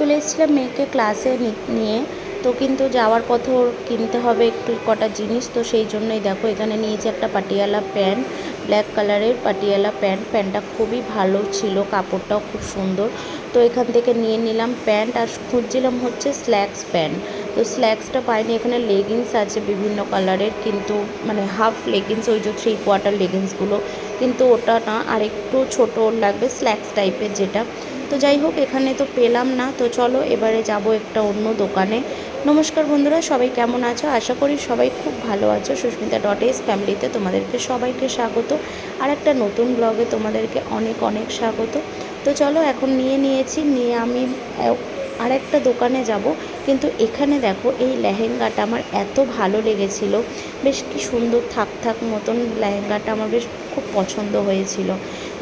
চলে এসেছিলাম মেয়েকে ক্লাসে নিয়ে। তো কিন্তু যাওয়ার পথে ওর কিনতে হবে একটু কটা জিনিস। তো সেই জন্যই দেখো, এখানে নিয়েছি একটা পাটিয়ালা প্যান্ট ব্ল্যাক কালারের পাটিয়ালা প্যান্ট। প্যান্টটা খুবই ভালো ছিল, কাপড়টাও খুব সুন্দর। তো এখান থেকে নিয়ে নিলাম প্যান্ট আর খুঁজছিলাম হচ্ছে স্ল্যাক্স প্যান্ট। তো স্ল্যাক্সটা পাইনি, এখানে লেগিংস আছে বিভিন্ন কালারের কিন্তু মানে হাফ লেগিংস ওই যে থ্রি কোয়ার্টার লেগিংসগুলো কিন্তু ওটা না আর একটু ছোটো লাগবে স্ল্যাক্স টাইপের যেটা। তো যাই হোক, এখানে তো পেলাম না। তো চলো, এবারে যাব একটা অন্য দোকানে। নমস্কার বন্ধুরা, সবাই কেমন আছো? আশা করি সবাই খুব ভালো আছো। সুস্মিতা ডট এস ফ্যামিলিতে তোমাদেরকে সবাইকে স্বাগত। আর একটা নতুন ব্লগে তোমাদেরকে অনেক অনেক স্বাগত। তো চলো, এখন নিয়ে নিয়েছি, নিয়ে আমি আর একটা দোকানে যাব। কিন্তু এখানে দেখো, এই লেহেঙ্গাটা আমার এত ভালো লেগেছিল। বেশ কি সুন্দর থাক থাক মতন লেহেঙ্গাটা আমার বেশ খুব পছন্দ হয়েছিল।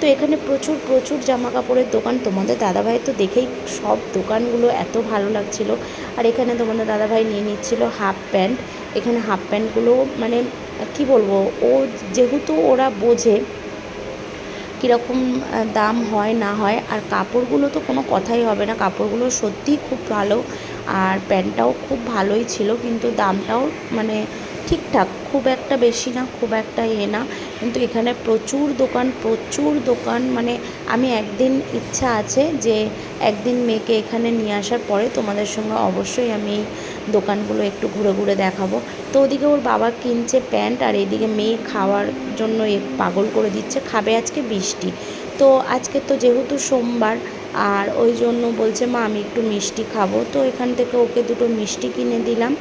তো এখানে প্রচুর প্রচুর জামা কাপড়ের দোকান। তোমাদের দাদাভাই তো দেখেই সব দোকানগুলো এত ভালো লাগছিল। আর এখানে তোমাদের দাদাভাই নিয়ে নিচ্ছিল হাফ প্যান্ট। এখানে হাফ প্যান্টগুলো মানে কি বলব, ও যেহেতু ওরা বোঝে কীরকম দাম হয় না হয়, আর কাপড়গুলো তো কোনো কথাই হবে না। কাপড়গুলো সত্যিই খুব ভালো, আর প্যান্টটাও খুব ভালোই ছিল, কিন্তু দামটাও মানে ঠিকঠাক, খুব একটা বেশি না, খুব একটা এ না। কিন্তু এখানে প্রচুর দোকান প্রচুর দোকান মানে আমি একদিন ইচ্ছা আছে যে একদিন মেয়েকে এখানে নিয়ে আসার পরে তোমাদের সঙ্গে অবশ্যই আমি দোকানগুলো একটু ঘুরে ঘুরে দেখাবো। তো ওদিকে ওর বাবা কিনছে প্যান্ট আর এদিকে মেয়ে খাওয়ার জন্য পাগল করে দিচ্ছে, খাবে আজকে বৃষ্টি তো আজকে তো যেহেতু সোমবার, আর ওই জন্য বলছে, মা, আমি একটু মিষ্টি খাব। তো এখান থেকে ওকে দুটো মিষ্টি কিনে দিলাম।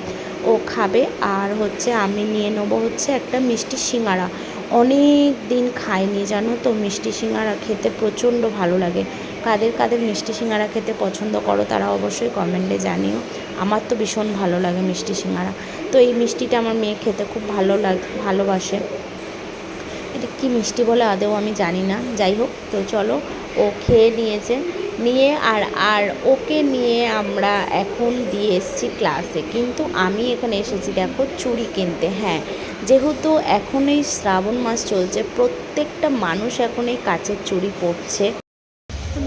ও খাবে। আর হচ্ছে আমি নিয়ে নেব হচ্ছে একটা মিষ্টি সিঙ্গারা। অনেক দিন খাইনি, জানো তো? মিষ্টি সিঙ্গারা খেতে প্রচণ্ড ভালো লাগে। কাদের কাদের মিষ্টি সিঙ্গারা খেতে পছন্দ করো তারা অবশ্যই কমেন্টে জানিও। আমার তো ভীষণ ভালো লাগে মিষ্টি সিঙ্গারা। তো এই মিষ্টিটা আমার মেয়ে খেতে খুব ভালো লাগ, ভালোবাসে। এটা কী মিষ্টি বলে আদৌ আমি জানি না। যাই হোক, তো চলো ও খেয়ে নিয়েছে। নিয়ে আর আর ওকে নিয়ে আমরা এখন দিয়ে এসেছি ক্লাসে কিন্তু আমি এখানে এসেছি, দেখো, চুড়ি কিনতে হ্যাঁ। যেহেতু এখন এই শ্রাবণ মাস চলছে, প্রত্যেকটা মানুষ এখন এই কাচের চুড়ি পরছে।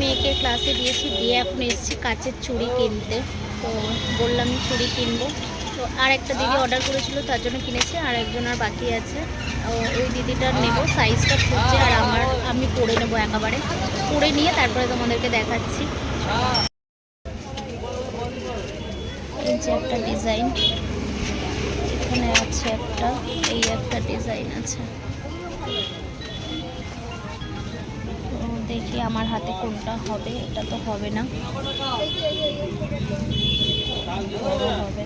মেয়েকে ক্লাসে দিয়েছি, দিয়ে এখন এসেছি কাচের চুড়ি কিনতে। তো বললাম চুড়ি কিনবো। তো আর একটা দিদি অর্ডার করেছিল তার জন্য কিনেছি আর একজন আর বাকি আছে। ওই দিদিটার নেব সাইজটা খুঁজছে আর আমার আমি পরে নেব একেবারে। পরে নিয়ে তারপরে তোমাদেরকে দেখাচ্ছি। এই যে একটা ডিজাইন এখানে আছে একটা এই একটা ডিজাইন আছে। দেখি আমার হাতে কোনটা হবে এটা তো হবে না। হবে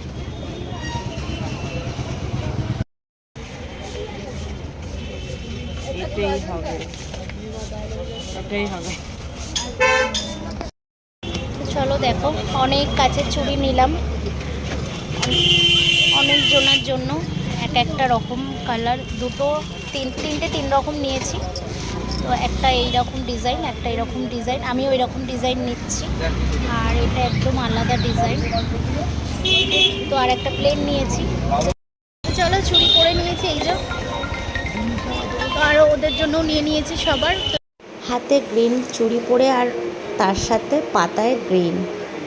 হবে। হবে। চলো দেখো, অনেক কাছের চুড়ি নিলাম। অনেক জনের জন্য এক একটা রকম কালার, দুটো, তিন, তিনটে তিন রকম নিয়েছি। তো একটা এই রকম ডিজাইন, একটা এরকম ডিজাইন। আমি ওই রকম ডিজাইন নিচ্ছি। আর এটা একদম আলাদা ডিজাইন। তো আর একটা প্লেন নিয়েছি। চলো চুড়ি করে নিয়েছি, এই যে। তো জন্য নিয়ে নিয়েছি সবার। হাতে গ্রিন চুড়ি পরে আর তার সাথে পাতায় গ্রিন।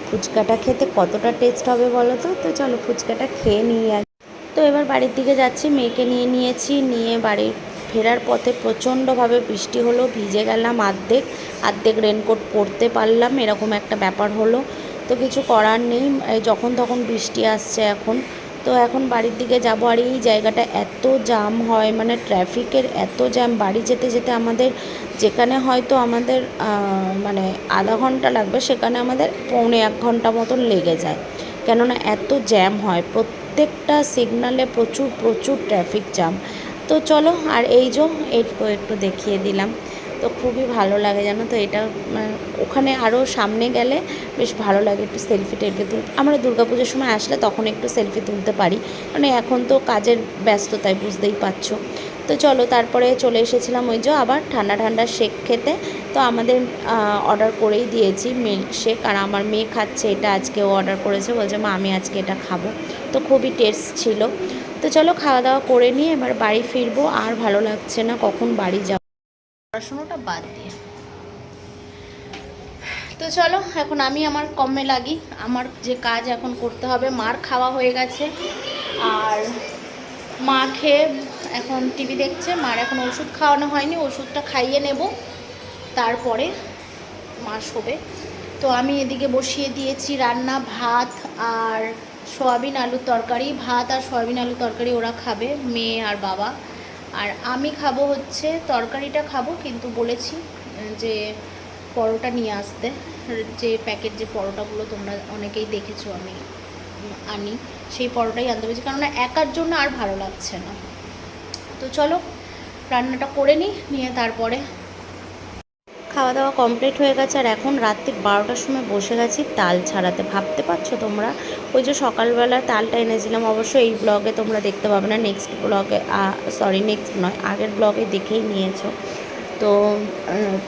ফুচকাটা খেতে কতটা টেস্ট হবে বলো তো? তো চলো ফুচকাটা খেয়ে নিয়ে আস তো এবার বাড়ির দিকে যাচ্ছি, মেয়েকে নিয়ে নিয়েছি। নিয়ে বাড়ির ফেরার পথে প্রচণ্ডভাবে বৃষ্টি হলো, ভিজে গেলাম আর্ধেক। আর্ধেক রেনকোট পরতে পারলাম, এরকম একটা ব্যাপার হলো। তো কিছু করার নেই যখন তখন বৃষ্টি আসছে এখন। তো এখন বাড়ির দিকে যাব আর এই জায়গাটা এত জাম হয় মানে ট্রাফিকের এত জ্যাম। বাড়ি যেতে যেতে আমাদের যেখানে হয়তো আমাদের মানে আধা ঘণ্টা লাগবে, সেখানে আমাদের পৌনে এক ঘণ্টা মতন লেগে যায়। কেননা এত জ্যাম হয়, প্রত্যেকটা সিগনালে প্রচুর প্রচুর ট্রাফিক জ্যাম। তো চলো আর এই যে একটু একটু দেখিয়ে দিলাম। তো খুবই ভালো লাগে জানো তো, এটা মানে ওখানে আরও সামনে গেলে বেশ ভালো লাগে একটু সেলফি টেলফি তুল আমরা দুর্গাপুজোর সময় আসলে তখন একটু সেলফি তুলতে পারি। মানে এখন তো কাজের ব্যস্ততায় বুঝতেই পারছ। তো চলো তারপরে চলে এসেছিলাম ওই যে আবার ঠান্ডা ঠান্ডা শেক খেতে। তো আমাদের অর্ডার করেই দিয়েছি মিল্ক শেক আর আমার মেয়ে খাচ্ছে এটা আজকে, ও অর্ডার করেছে। বলছে, মা, আমি আজকে এটা খাব। তো খুবই টেস্ট ছিল। তো চলো খাওয়া দাওয়া করে নিয়ে এবার বাড়ি ফিরবো। আর ভালো লাগছে না কখন বাড়ি যাব। পড়াশুনোটা বাদ দিয়ে। তো চলো, এখন আমি আমার কমে লাগি। আমার যে কাজ এখন করতে হবে, মার খাওয়া হয়ে গেছে। আর মা খেয়ে এখন টিভি দেখছে। মার এখন ওষুধ খাওয়ানো হয়নি, ওষুধটা খাইয়ে নেব। তারপরে মা শোবে। তো আমি এদিকে বসিয়ে দিয়েছি রান্না, ভাত আর সয়াবিন আলুর তরকারি। ভাত আর সয়াবিন আলুর তরকারি ওরা খাবে, মেয়ে আর বাবা। আর আমি খাব হচ্ছে, তরকারিটা খাব, কিন্তু বলেছি যে পরোটা নিয়ে আসতে। যে প্যাকেট, যে পরোটাগুলো তোমরা অনেকেই দেখেছ, আমি আনি, সেই পরোটাই আনতে পেরেছি। কারণ একার জন্য আর ভালো লাগছে না। তো চলো, রান্নাটা করে নিই নিয়ে তারপরে খাওয়া দাওয়া কমপ্লিট হয়ে গেছে আর এখন রাত্রি বারোটার সময় বসে গেছি। তাল ছাড়াতে। ভাবতে পারছ তোমরা? ওই যে সকালবেলা তালটা এনেছিলাম, অবশ্য এই ব্লগে তোমরা দেখতে পাবে না। নেক্সট ব্লগে সরি নেক্সট নয়, আগের ব্লগে দেখেই নিয়েছো। তো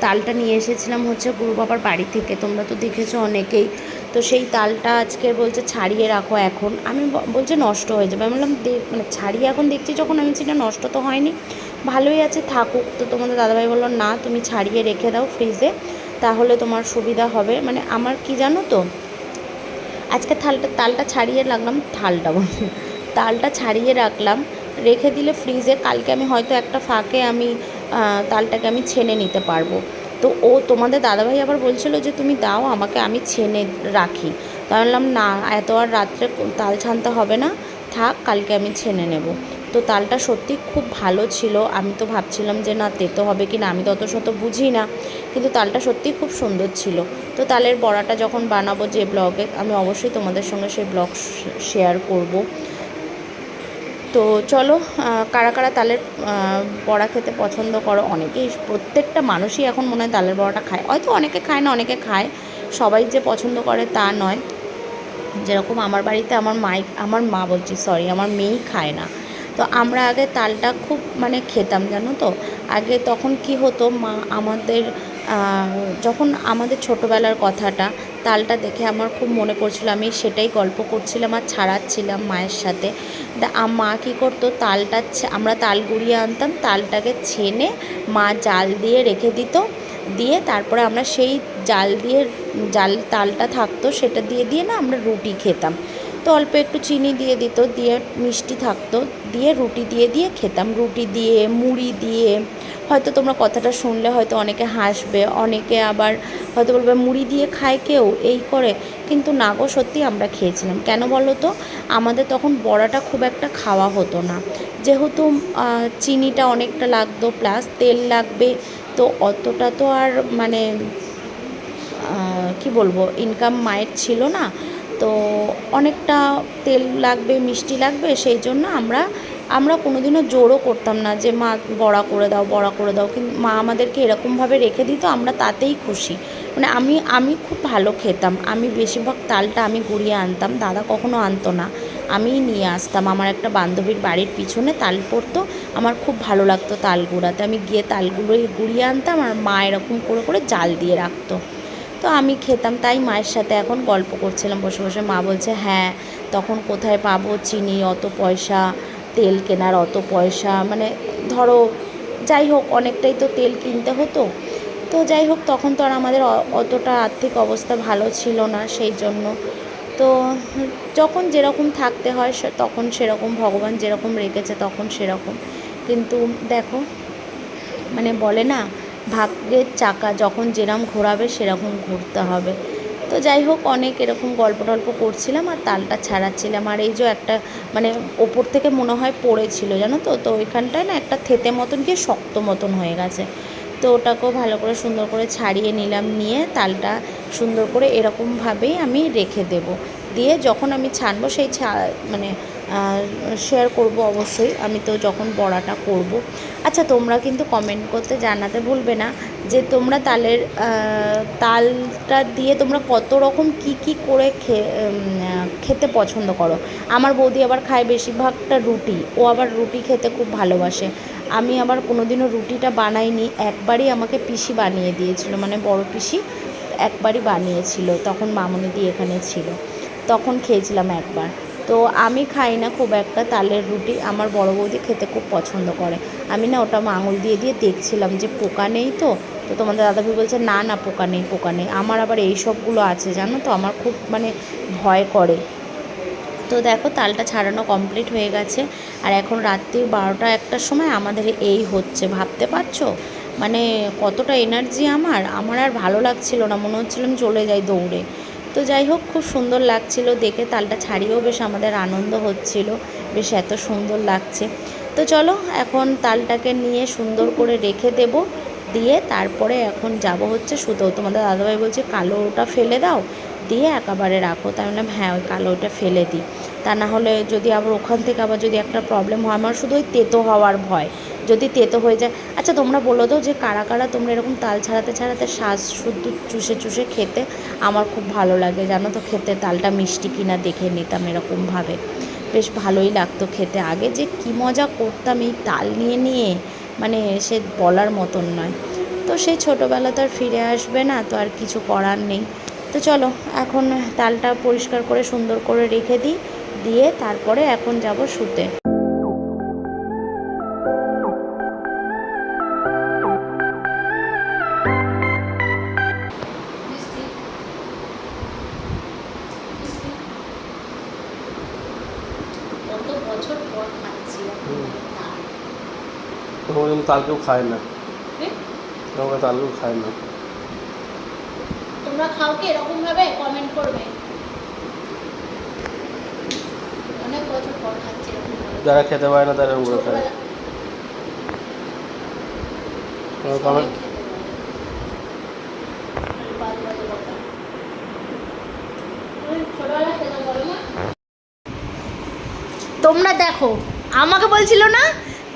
তালটা নিয়ে এসেছিলাম হচ্ছে গুরু বাবার বাড়ি থেকে। তোমরা তো দেখেছ অনেকেই। তো সেই তালটা আজকে বলছে ছাড়িয়ে রাখো এখন। আমি বলছে নষ্ট হয়ে যাবে। আমি বললাম মানে ছাড়িয়ে এখন দেখছি, যখন আমি সেটা নষ্ট তো হয়নি। ভালোই আছে, থাকুক। তো তোমাদের দাদাভাই বলল, না, তুমি ছাড়িয়ে রেখে দাও ফ্রিজে তাহলে তোমার সুবিধা হবে। মানে আমার কি জানো তো, আজকে থালটা, তালটা ছাড়িয়ে রাখলাম, থালটা বলছি তালটা ছাড়িয়ে রাখলাম, রেখে দিলে ফ্রিজে কালকে আমি হয়তো একটা ফাঁকে আমি তালটাকে আমি ছেনে নিতে পারব। তো ও, তোমাদের দাদাভাই আবার বলছিল যে, তুমি দাও, আমাকে আমি ছেনে রাখি। তা বললাম, না, এত আর রাত্রে তাল ছানতে হবে না, থাক, কালকে আমি ছেনে নেব। তো তালটা সত্যি খুব ভালো ছিল। আমি তো ভাবছিলাম যে, না, তেতো হবে কি না? আমি তো অত শত বুঝি না, কিন্তু তালটা সত্যিই খুব সুন্দর ছিল। তো তালের বড়াটা যখন বানাবো যে ব্লগে, আমি অবশ্যই তোমাদের সঙ্গে সেই ব্লগ শেয়ার করব। তো চলো কারা কারা তালের বড়া খেতে পছন্দ করো? অনেকেই, প্রত্যেকটা মানুষই এখন মনে হয় তালের বড়াটা খায়। হয়তো অনেকে খায় না, অনেকে খায়। সবাই যে পছন্দ করে তা নয়। যেরকম আমার বাড়িতে আমার মাই, আমার মা বলছি, সরি, আমার মেয়েই খায় না। তো আমরা আগে তালটা খুব মানে খেতাম, জানো তো? আগে তখন কি হতো, মা আমাদের যখন আমাদের ছোটোবেলার কথাটা, তালটা দেখে আমার খুব মনে পড়ছিল, আমি সেটাই গল্প করছিলাম আর ছাড়াচ্ছিলাম মায়ের সাথে। মা কী করতো, তালটা আমরা তাল গুঁড়িয়ে আনতাম, তালটাকে ছেনে মা জাল দিয়ে রেখে দিত, দিয়ে তারপরে আমরা সেই জাল দিয়ে, জাল তালটা থাকতো, সেটা দিয়ে দিয়ে না আমরা রুটি খেতাম। তো অল্প একটু চিনি দিয়ে দিত, দিয়ে মিষ্টি থাকতো, দিয়ে রুটি দিয়ে দিয়ে খেতাম। রুটি দিয়ে, মুড়ি দিয়ে, হয়তো তোমরা কথাটা শুনলে হয়তো অনেকে হাসবে, অনেকে আবার হয়তো বলবে, মুড়ি দিয়ে খায় কেউ? এই করে। কিন্তু না গো, সত্যি আমরা খেয়েছিলাম। কেন বলো তো? আমাদের তখন বড়াটা খুব একটা খাওয়া হতো না। যেহেতু চিনিটা অনেকটা লাগতো, প্লাস তেল লাগবে, তো অতটা তো আর মানে কি বলব ইনকাম মায়ের ছিল না। তো অনেকটা তেল লাগবে, মিষ্টি লাগবে, সেই জন্য আমরা আমরা কোনোদিনও জোরও করতাম না যে, মা, বড়া করে দাও, বড়া করে দাও। কিন্তু মা আমাদেরকে এরকমভাবে রেখে দিত, আমরা তাতেই খুশি। মানে আমি আমি খুব ভালো খেতাম। আমি বেশিরভাগ তালটা আমি গুঁড়িয়ে আনতাম, দাদা কখনো আনতো না। আমিই নিয়ে আসতাম। আমার একটা বান্ধবীর বাড়ির পিছনে তাল পড়তো, আমার খুব ভালো লাগতো তাল গুঁড়াতে। আমি গিয়ে তালগুলোই গুঁড়িয়ে আনতাম, আর মা এরকম করে করে জাল দিয়ে রাখতো। তো আমি খেতাম, তাই মায়ের সাথে এখন গল্প করছিলাম, বসে বসে। মা বলছে হ্যাঁ তখন কোথায় পাবো চিনি, অত পয়সা, তেল কেনার অত পয়সা। মানে ধরো, যাই হোক, অনেকটাই তো তেল কিনতে হতো। তো যাই হোক, তখন তো আর আমাদের অতটা আর্থিক অবস্থা ভালো ছিল না সেই জন্য। তো যখন যেরকম থাকতে হয় তখন সেরকম, ভগবান যেরকম রেখেছে তখন সেরকম। কিন্তু দেখো মানে বলে না ভাগ্যের চাকা যখন যেরকম ঘোরাবে সেরকম ঘুরতে হবে। তো যাই হোক, অনেক এরকম গল্প টল্প করছিলাম আর তালটা ছাড়াচ্ছিলাম। আর এই যে একটা মানে ওপর থেকে মনে হয় পড়েছিল, জানো তো? তো ওইখানটায় না একটা থেতে মতন গিয়ে শক্ত মতন হয়ে গেছে। তো ওটাকেও ভালো করে সুন্দর করে ছাড়িয়ে নিলাম, নিয়ে তালটা সুন্দর করে এরকমভাবেই আমি রেখে দেব। দিয়ে যখন আমি ছানবো সেই ছা মানে শেয়ার করব অবশ্যই। আমি তো যখন বড়াটা করব। আচ্ছা তোমরা কিন্তু কমেন্ট করতে জানাতে ভুলবে না যে তোমরা তালের তালটা দিয়ে তোমরা কত রকম কি কি করে খেতে পছন্দ করো। আমার বৌদি আবার খায় বেশিরভাগটা রুটি। ও আবার রুটি খেতে খুব ভালোবাসে। আমি আবার কোনোদিনও রুটিটা বানাইনি। একবারই আমাকে পিসি বানিয়ে দিয়েছিল। মানে বড় পিসি একবারই বানিয়েছিল। তখন মামনি এখানে ছিল। তখন খেয়েছিলাম একবার। তো আমি খাই না খুব একটা তালের রুটি। আমার বড় বৌদি খেতে খুব পছন্দ করে। আমি না ওটা আঙুল দিয়ে দিয়ে দেখছিলাম যে পোকা নেই তো তো তোমাদের দাদাভাই বলছে, না না, পোকা নেই পোকা নেই। আমার আবার এই সবগুলো আছে, জানো তো? আমার খুব মানে ভয় করে। তো দেখো, তালটা ছাড়ানো কমপ্লিট হয়ে গেছে। আর এখন রাত্রি বারোটা একটার সময় আমাদের এই হচ্ছে। ভাবতে পারছ? মানে কতটা এনার্জি আমার। আমার আর ভালো লাগছিল না। মনে হচ্ছিল আমি চলে যাই দৌড়ে। তো যাই হোক, খুব সুন্দর লাগছিল দেখে। তালটা ছাড়িয়েও বেশ আমাদের আনন্দ হচ্ছিল। বেশ এত সুন্দর লাগছে। তো চলো, এখন তালটাকে নিয়ে সুন্দর করে রেখে দেব। দিয়ে তারপরে এখন যাব হচ্ছে সুতো। তোমাদের দাদাভাই বলছে, কালোটা ফেলে দাও। দিয়ে একেবারে রাখো। তাই বললাম হ্যাঁ ওই কালোটা ফেলে দিই। তা না হলে যদি আবার ওখান থেকে আবার যদি একটা প্রবলেম হয়, আমার শুধু ওই তেতো হওয়ার ভয়। যদি তেতো হয়ে যায় আচ্ছা তোমরা বলো তো যে কারা কারা তোমরা এরকম তাল ছাড়াতে ছাড়াতে শ্বাস শুদ্ধ চুষে চুষে খেতে আমার খুব ভালো লাগে, জানো তো খেতে তালটা মিষ্টি কিনা দেখে নিতাম এরকমভাবে বেশ ভালোই লাগতো খেতে। আগে যে কী মজা করতাম এই তাল নিয়ে নিয়ে মানে সে বলার মতন নয়। তো সেই ছোটোবেলা তো আর ফিরে আসবে না, তো আর কিছু করার নেই। তো চলো, এখন তালটা পরিষ্কার করে সুন্দর করে রেখে দিই। দিয়ে তারপরে এখন যাব শুতে। কত বছর পর কোনোদিন তাল খায় না। তোমাকে তাল কেউ খায় না। তোমরা খাও কি এরকম ভাবে কমেন্ট করবে অনেক বছর পর খাচ্ছি এরকম ভাবে। যারা খেতে পারে না তারা এরকম করে খায় কমেন্ট? তোমরা দেখো আমাকে বলছিল না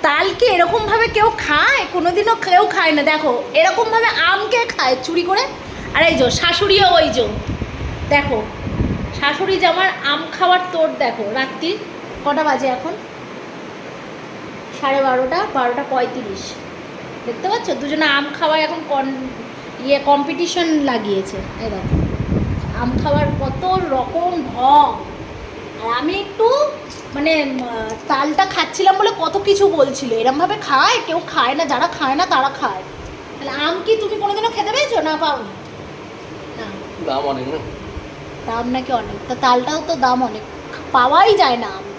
তালকে এরকমভাবে কেউ খায়? কোনোদিনও কেউ খায় না। দেখো এরকম এরকমভাবে আমকে খায় চুরি করে? আর এই যো শাশুড়িও ওই যো। দেখো শাশুড়ি যে আমার আম খাওয়ার তোর দেখো রাত্রি কটা বাজে এখন? সাড়ে বারোটা বারোটা পঁয়ত্রিশ। দেখতে পাচ্ছ? দুজনে আম খাওয়ায় এখন কন ইয়ে কম্পিটিশন লাগিয়েছে। এই দেখো আম খাওয়ার কত রকম ঢং। আর আমি একটু মানে তালটা খাচ্ছিলাম বলে কত কিছু বলছিল। এরমভাবে খায় কেউ খায় না যারা খায় না তারা খায়। তাহলে আম কি তুমি কোনোদিনও খেতে পেয়েছ? না পাওনি? না। দাম অনেক না? দাম নাকি অনেক? তা তালটাও তো দাম অনেক। পাওয়াই যায় না আমটা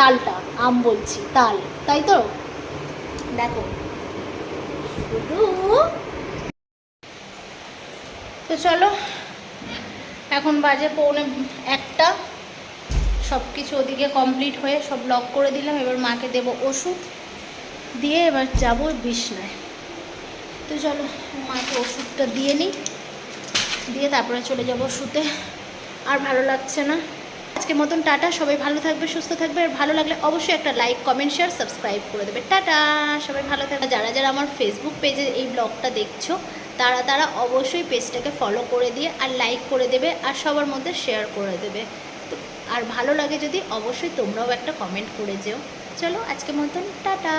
তালটা, আম বলছি, তাল, তাই তো? দেখো। শুধু তো চলো, এখন বাজে পৌনে একটা। সব কিছু ওদিকে কমপ্লিট হয়ে সব লক করে দিলাম, এবার মাকে দেব ওষুধ। দিয়ে এবার যাব বিছনায়। তো চলো, মাকে ওষুধটা দিয়ে নিই। দিয়ে তারপরে চলে যাব শুতে। আর ভালো লাগছে না। আজকের মতন টাটা, সবাই ভালো থাকবে, সুস্থ থাকবে, আর ভালো লাগলে অবশ্যই একটা লাইক কমেন্ট শেয়ার সাবস্ক্রাইব করে দেবে। টাটা, সবাই ভালো থাকবে। যারা যারা আমার ফেসবুক পেজে এই ব্লগটা দেখছ, তারা তারা অবশ্যই পেজটাকে ফলো করে দিয়ে আর লাইক করে দেবে আর সবার মধ্যে শেয়ার করে দেবে। আর ভালো লাগে যদি অবশ্যই তোমরাও একটা কমেন্ট করে যেও। চলো আজকের মতন, টাটা।